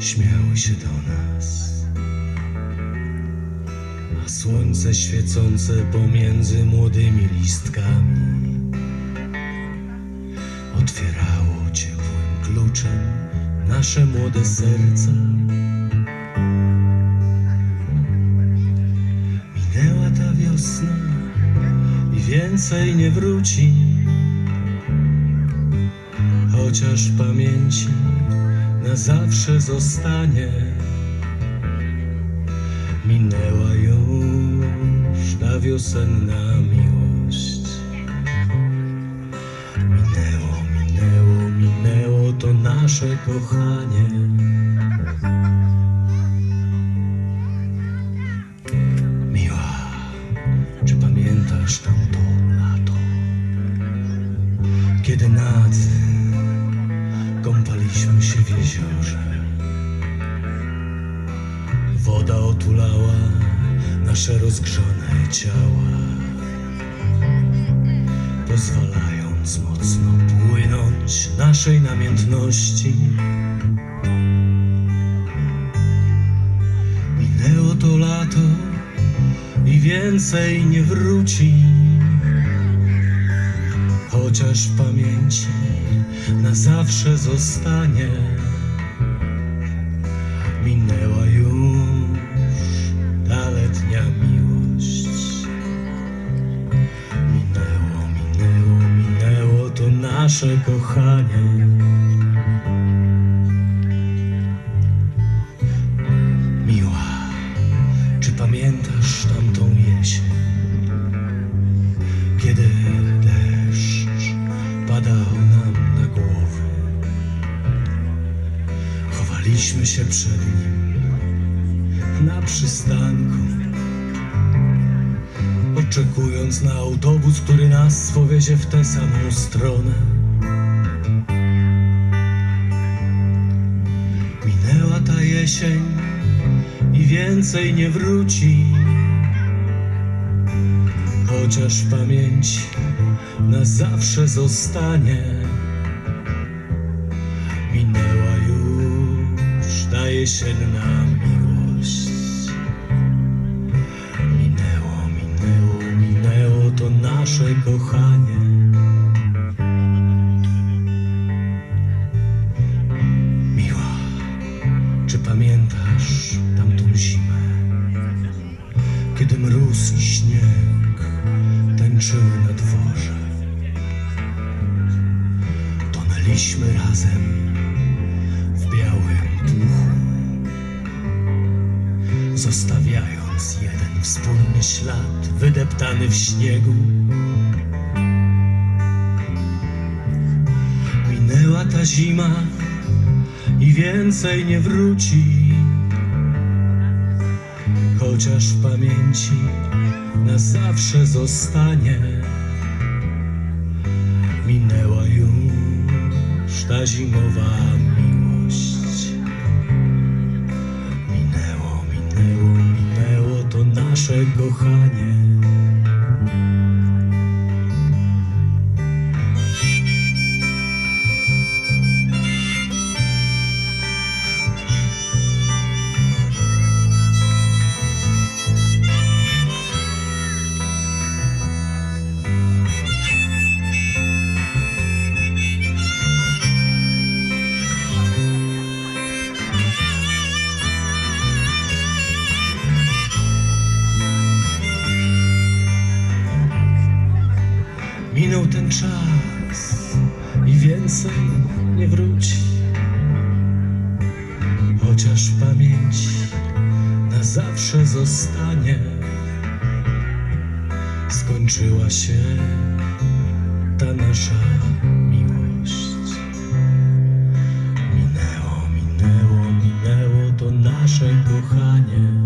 śmiały się do nas. A słońce świecące pomiędzy młodymi listkami otwierało ciepłym kluczem nasze młode serca. Minęła ta wiosna i więcej nie wróci, chociaż w pamięci na zawsze zostanie. Minęła już ta wiosenna miłość. Minęło, minęło, minęło to nasze kochanie. Miła, czy pamiętasz tamto lato? Kiedy nad kąpaliśmy się w jeziorze. Woda otulała nasze rozgrzane ciała, pozwalając mocno płynąć naszej namiętności. Minęło to lato i więcej nie wróci, chociaż w pamięci na zawsze zostanie. Minęła już ta letnia miłość. Minęło, minęło, minęło to nasze kochanie. Miła, czy pamiętasz tamtą jesień? Kiedy padał nam na głowy, chowaliśmy się przed nim na przystanku, oczekując na autobus, który nas powiezie w tę samą stronę. Minęła ta jesień i więcej nie wróci. Chociaż w pamięci na zawsze zostanie. Minęła już ta jesienna miłość. Minęło, minęło, minęło to nasze kochanie. Miła, czy pamiętasz tamtą zimę? Kiedy mróz i tańczyły na dworze. Tonęliśmy razem w białym puchu, zostawiając jeden wspólny ślad wydeptany w śniegu. Minęła ta zima i więcej nie wróci chociaż w pamięci na zawsze zostanie. Minęła już ta zimowa miłość. Minęło, minęło, minęło to nasze kochanie. Minął ten czas i więcej nie wróci. Chociaż w pamięci na zawsze zostanie. Skończyła się ta nasza miłość. Minęło, minęło, minęło to nasze kochanie.